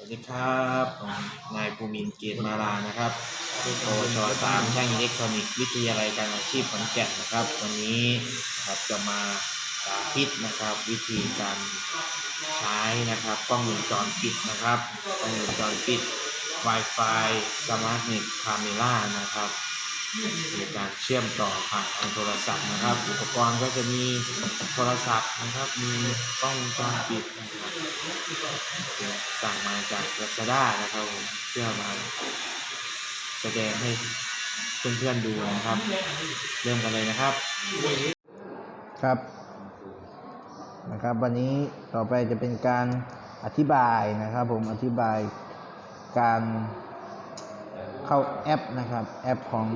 วัสดีครับผมนายภูมินเกียรติมาลานะครับปวชสามช่างอิเล็กทรอนิกส์วิทยาลัยการอาชีพขอนแก่นนะครับ วันนี้ครับจะมาสาธิตนะครับ วิธีการใช้นะครับกล้องวงจรปิดนะครับกล้องวงจรปิด Wi-Fi Smart Net Camera นะครับในการเชื่อมต่อผ่านทางโทรศัพท์นะครับ อุปกรณ์ก็จะมีโทรศัพท์นะครับ มีกล้องวงจรปิด สั่งมาจาก Lazada นะครับเพื่อมาแสดงให้เพื่อนๆดูนะครับ เริ่มกันเลยนะครับ ครับนะครับ วันนี้ต่อไปจะเป็นการอธิบายนะครับ ผมอธิบายการเข้าแอปนะครับ แอปของ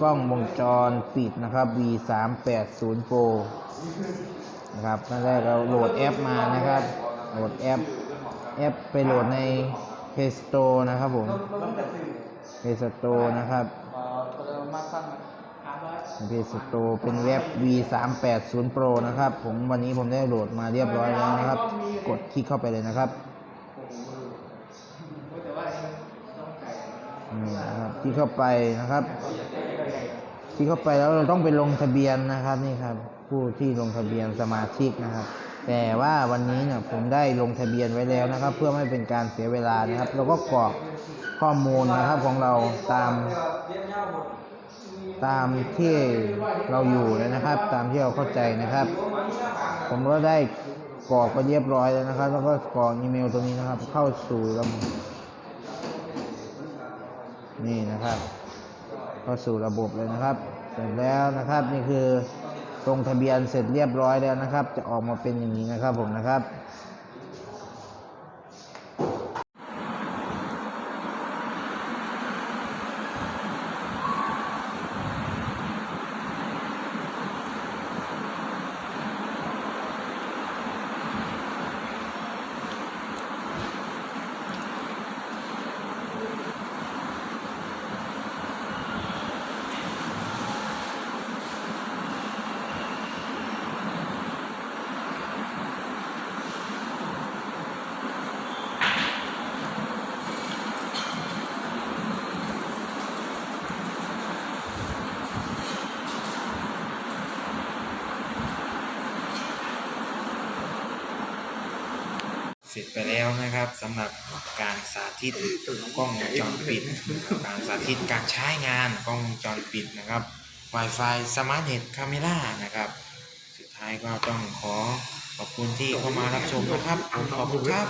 กล้องวงจรปิดนะครับ V 3 8 0 Pro นะครับตอนแรกเราโหลดแอปมานะครับ โหลดแอป แอปไปโหลดใน Play Store นะครับผม Play Store นะครับเพจสโตเป็นเว็บ V 3 8 0 Pro นะครับ ผมวันนี้ผมได้โหลดมาเรียบร้อยแล้วนะครับ กดคลิกเข้าไปเลยนะครับนี่นะครับคลิกเข้าไปนะครับคลิกเข้าไปแล้วเราต้องไปลงทะเบียนนะครับนี่ครับ ผู้ที่ลงทะเบียนสมาชิกนะครับ แต่ว่าวันนี้เนี่ยผมได้ลงทะเบียนไว้แล้วนะครับ เพื่อไม่เป็นการเสียเวลานะครับเราก็กรอกข้อมูลนะครับของเราตาม ตามที่เราอยู่เลยนะครับ ตามที่เราเข้าใจนะครับ ผมก็ได้กรอกไปเรียบร้อยแล้วนะครับ แล้วก็กรอกอีเมลตัวนี้นะครับ เข้าสู่ระบบนี่นะครับ เข้าสู่ระบบเลยนะครับ เสร็จแล้วนะครับนี่คือ ลงทะเบียนเสร็จเรียบร้อยแล้วนะครับ จะออกมาเป็นอย่างนี้นะครับผมนะครับ เสร็จไปแล้วนะครับสำหรับการสาธิตกล้องวงจรปิด การสาธิตการใช้งานกล้องวงจรปิดนะครับ Wi-Fi Smart Net Camera นะครับ สุดท้ายก็ต้องขอขอบคุณที่เข้ามารับชมนะครับผมขอบคุณครับ